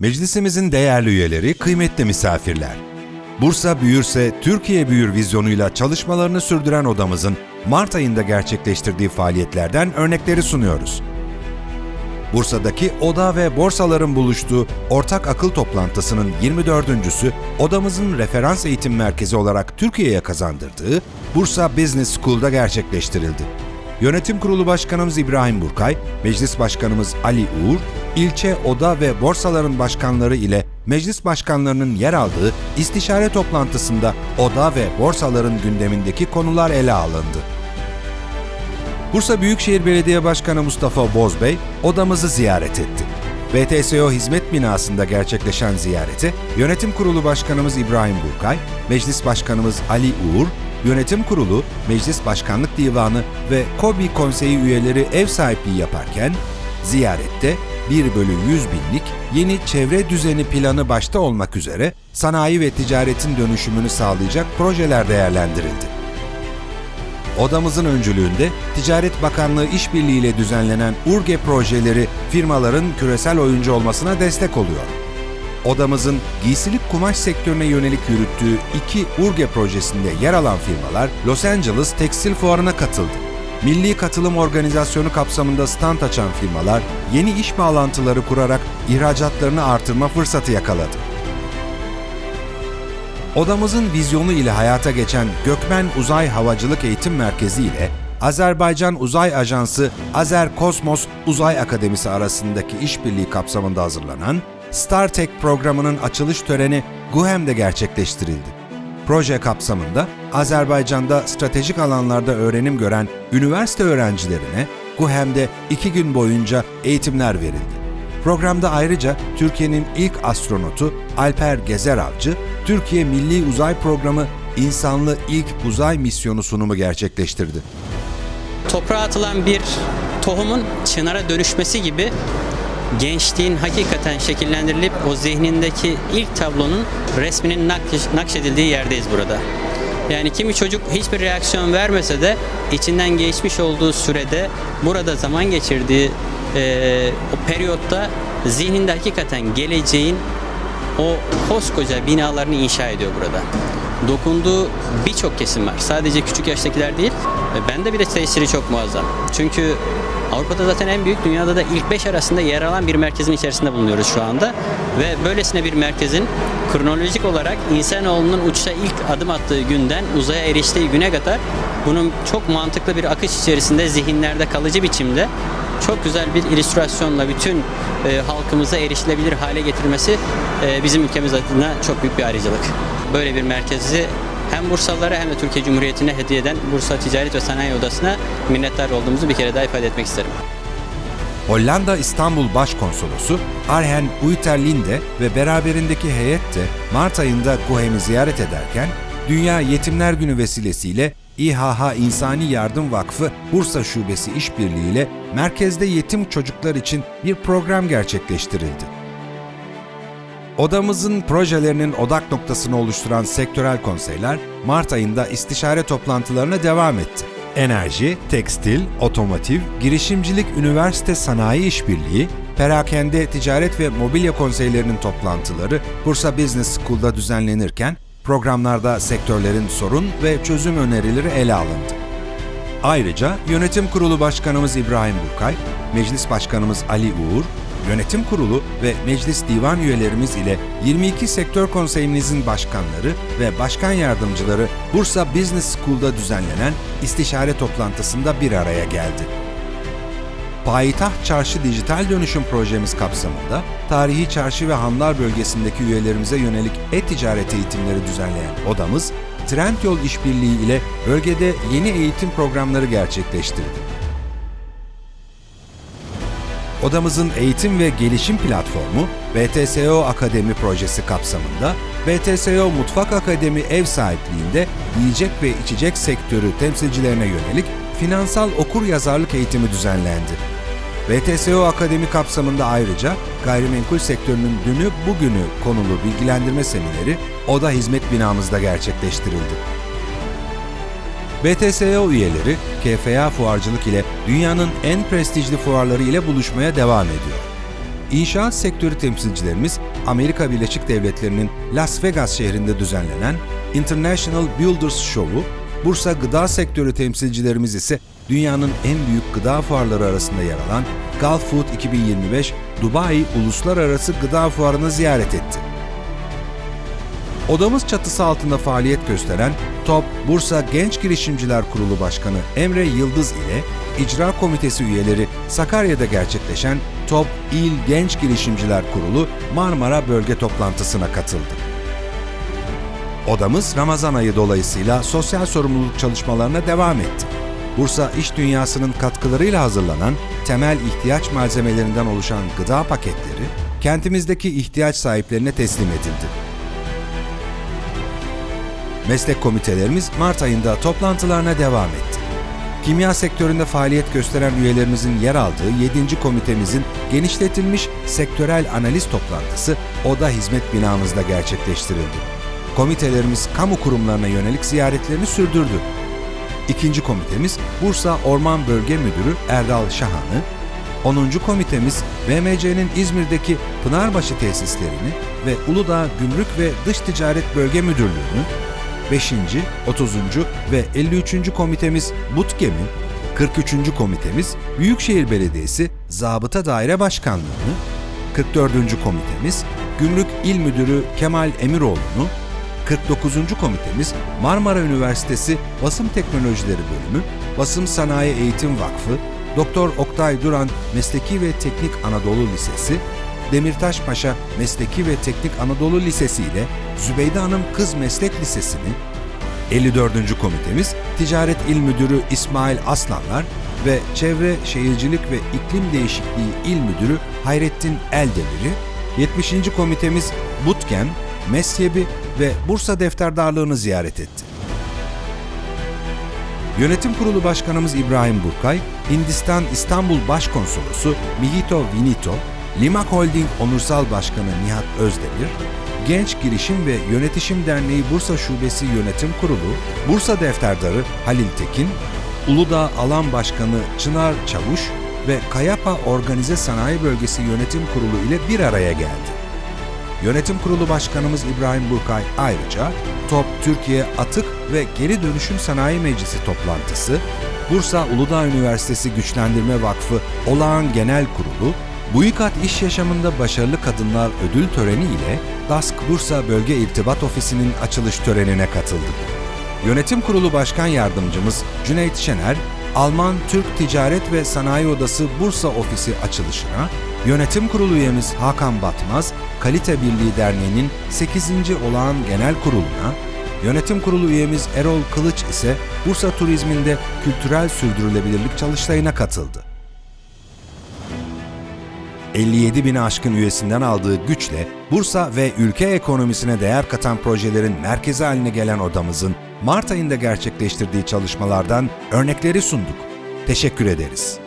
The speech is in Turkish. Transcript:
Meclisimizin değerli üyeleri, kıymetli misafirler. Bursa büyürse Türkiye büyür vizyonuyla çalışmalarını sürdüren odamızın Mart ayında gerçekleştirdiği faaliyetlerden örnekleri sunuyoruz. Bursa'daki oda ve borsaların buluştuğu ortak akıl toplantısının 24.sü odamızın referans eğitim merkezi olarak Türkiye'ye kazandırdığı Bursa Business School'da gerçekleştirildi. Yönetim Kurulu Başkanımız İbrahim Burkay, Meclis Başkanımız Ali Uğur, ilçe oda ve borsaların başkanları ile meclis başkanlarının yer aldığı istişare toplantısında oda ve borsaların gündemindeki konular ele alındı. Bursa Büyükşehir Belediye Başkanı Mustafa Bozbey odamızı ziyaret etti. BTSO Hizmet Binası'nda gerçekleşen ziyarete Yönetim Kurulu Başkanımız İbrahim Burkay, Meclis Başkanımız Ali Uğur, Yönetim Kurulu, Meclis Başkanlık Divanı ve KOBİ Konseyi üyeleri ev sahipliği yaparken, ziyarette 1 bölü 100 binlik yeni çevre düzeni planı başta olmak üzere sanayi ve ticaretin dönüşümünü sağlayacak projeler değerlendirildi. Odamızın öncülüğünde Ticaret Bakanlığı işbirliğiyle düzenlenen URGE projeleri firmaların küresel oyuncu olmasına destek oluyor. Odamızın giysilik kumaş sektörüne yönelik yürüttüğü iki URGE projesinde yer alan firmalar Los Angeles Tekstil Fuarı'na katıldı. Milli Katılım Organizasyonu kapsamında stand açan firmalar yeni iş bağlantıları kurarak ihracatlarını artırma fırsatı yakaladı. Odamızın vizyonu ile hayata geçen Gökmen Uzay Havacılık Eğitim Merkezi ile Azerbaycan Uzay Ajansı Azer Kosmos Uzay Akademisi arasındaki işbirliği kapsamında hazırlanan StarTech programının açılış töreni Guhem'de gerçekleştirildi. Proje kapsamında Azerbaycan'da stratejik alanlarda öğrenim gören üniversite öğrencilerine Guhem'de iki gün boyunca eğitimler verildi. Programda ayrıca Türkiye'nin ilk astronotu Alper Gezer Avcı, Türkiye Milli Uzay Programı insanlı ilk uzay misyonu sunumu gerçekleştirdi. toprağa atılan bir tohumun çınara dönüşmesi gibi gençliğin hakikaten şekillendirilip o zihnindeki ilk tablonun resminin nakş- nakşedildiği yerdeyiz burada. Yani kimi çocuk hiçbir reaksiyon vermese de içinden geçmiş olduğu sürede burada zaman geçirdiği eee, o periyotta zihninde hakikaten geleceğin o koskoca binalarını inşa ediyor burada. Dokunduğu birçok kesim var. Sadece küçük yaştakiler değil. Ve Bende bile tesiri çok muazzam. Çünkü Avrupa'da zaten en büyük, dünyada da ilk 5 arasında yer alan bir merkezin içerisinde bulunuyoruz şu anda. Ve böylesine bir merkezin kronolojik olarak insanoğlunun uçuşa ilk adım attığı günden uzaya eriştiği güne kadar bunun çok mantıklı bir akış içerisinde zihinlerde kalıcı biçimde çok güzel bir illüstrasyonla bütün e, halkımıza erişilebilir hale getirmesi e, bizim ülkemiz adına çok büyük bir ayrıcalık. Böyle bir merkezi hem Bursalılara hem de Türkiye Cumhuriyeti'ne hediye eden Bursa Ticaret ve Sanayi Odası'na minnettar olduğumuzu bir kere daha ifade etmek isterim. Hollanda İstanbul Başkonsolosu Arhen Uyterlinde ve beraberindeki heyet de Mart ayında Guhem'i ziyaret ederken Dünya Yetimler Günü vesilesiyle İHH İnsani Yardım Vakfı Bursa Şubesi işbirliğiyle merkezde yetim çocuklar için bir program gerçekleştirildi. Odamızın projelerinin odak noktasını oluşturan sektörel konseyler Mart ayında istişare toplantılarına devam etti. Enerji, tekstil, otomotiv, girişimcilik, üniversite sanayi işbirliği, perakende, ticaret ve mobilya konseylerinin toplantıları Bursa Business School'da düzenlenirken programlarda sektörlerin sorun ve çözüm önerileri ele alındı. Ayrıca Yönetim Kurulu Başkanımız İbrahim Burkay, Meclis Başkanımız Ali Uğur, Yönetim Kurulu ve Meclis Divan üyelerimiz ile 22 sektör konseyimizin başkanları ve başkan yardımcıları Bursa Business School'da düzenlenen istişare toplantısında bir araya geldi. Payitaht Çarşı Dijital Dönüşüm projemiz kapsamında tarihi çarşı ve hanlar bölgesindeki üyelerimize yönelik e-ticaret eğitimleri düzenleyen odamız, Trendyol işbirliği ile bölgede yeni eğitim programları gerçekleştirdi. Odamızın eğitim ve gelişim platformu BTSO Akademi projesi kapsamında BTSO Mutfak Akademi ev sahipliğinde yiyecek ve içecek sektörü temsilcilerine yönelik finansal okur yazarlık eğitimi düzenlendi. BTSO Akademi kapsamında ayrıca gayrimenkul sektörünün dünü bugünü konulu bilgilendirme semineri Oda Hizmet binamızda gerçekleştirildi. BTSO üyeleri KFA fuarcılık ile dünyanın en prestijli fuarları ile buluşmaya devam ediyor. İnşaat sektörü temsilcilerimiz Amerika Birleşik Devletleri'nin Las Vegas şehrinde düzenlenen International Builders Show'u, Bursa gıda sektörü temsilcilerimiz ise dünyanın en büyük gıda fuarları arasında yer alan Gulf Food 2025 Dubai Uluslararası Gıda Fuarı'nı ziyaret etti. Odamız çatısı altında faaliyet gösteren TOP Bursa Genç Girişimciler Kurulu Başkanı Emre Yıldız ile İcra Komitesi üyeleri Sakarya'da gerçekleşen TOP İl Genç Girişimciler Kurulu Marmara Bölge Toplantısına katıldı. Odamız Ramazan ayı dolayısıyla sosyal sorumluluk çalışmalarına devam etti. Bursa İş Dünyası'nın katkılarıyla hazırlanan temel ihtiyaç malzemelerinden oluşan gıda paketleri kentimizdeki ihtiyaç sahiplerine teslim edildi. Meslek komitelerimiz Mart ayında toplantılarına devam etti. Kimya sektöründe faaliyet gösteren üyelerimizin yer aldığı 7. komitemizin genişletilmiş sektörel analiz toplantısı Oda Hizmet binamızda gerçekleştirildi. Komitelerimiz kamu kurumlarına yönelik ziyaretlerini sürdürdü. İkinci komitemiz Bursa Orman Bölge Müdürü Erdal Şahan'ı, 10. komitemiz BMC'nin İzmir'deki Pınarbaşı tesislerini ve Uludağ Gümrük ve Dış Ticaret Bölge Müdürlüğü'nü, 5. 30. ve 53. komitemiz BUTGEM'i, 43. komitemiz Büyükşehir Belediyesi Zabıta Daire Başkanlığı'nı, 44. komitemiz Gümrük İl Müdürü Kemal Emiroğlu'nu, 49. komitemiz Marmara Üniversitesi Basım Teknolojileri Bölümü, Basım Sanayi Eğitim Vakfı, Doktor Oktay Duran Mesleki ve Teknik Anadolu Lisesi, Demirtaş Paşa Mesleki ve Teknik Anadolu Lisesi ile Zübeyde Hanım Kız Meslek Lisesi'ni, 54. komitemiz Ticaret İl Müdürü İsmail Aslanlar ve Çevre Şehircilik ve İklim Değişikliği İl Müdürü Hayrettin Eldemir'i, 70. komitemiz Butgen, Mesyebi ve Bursa Defterdarlığı'nı ziyaret etti. Yönetim Kurulu Başkanımız İbrahim Burkay, Hindistan İstanbul Başkonsolosu Mihito Vinito, Limak Holding Onursal Başkanı Nihat Özdemir, Genç Girişim ve Yönetişim Derneği Bursa Şubesi Yönetim Kurulu, Bursa Defterdarı Halil Tekin, Uludağ Alan Başkanı Çınar Çavuş ve Kayapa Organize Sanayi Bölgesi Yönetim Kurulu ile bir araya geldi. Yönetim Kurulu Başkanımız İbrahim Burkay ayrıca TOP Türkiye Atık ve Geri Dönüşüm Sanayi Meclisi toplantısı, Bursa Uludağ Üniversitesi Güçlendirme Vakfı Olağan Genel Kurulu, Buikat İş Yaşamında Başarılı Kadınlar Ödül Töreni ile DASK Bursa Bölge İrtibat Ofisi'nin açılış törenine katıldı. Yönetim Kurulu Başkan Yardımcımız Cüneyt Şener, Alman Türk Ticaret ve Sanayi Odası Bursa Ofisi açılışına, Yönetim Kurulu üyemiz Hakan Batmaz, Kalite Birliği Derneği'nin 8. Olağan Genel Kurulu'na, Yönetim Kurulu üyemiz Erol Kılıç ise Bursa Turizm'inde kültürel sürdürülebilirlik çalıştayına katıldı. 57 bini aşkın üyesinden aldığı güçle Bursa ve ülke ekonomisine değer katan projelerin merkezi haline gelen odamızın Mart ayında gerçekleştirdiği çalışmalardan örnekleri sunduk. Teşekkür ederiz.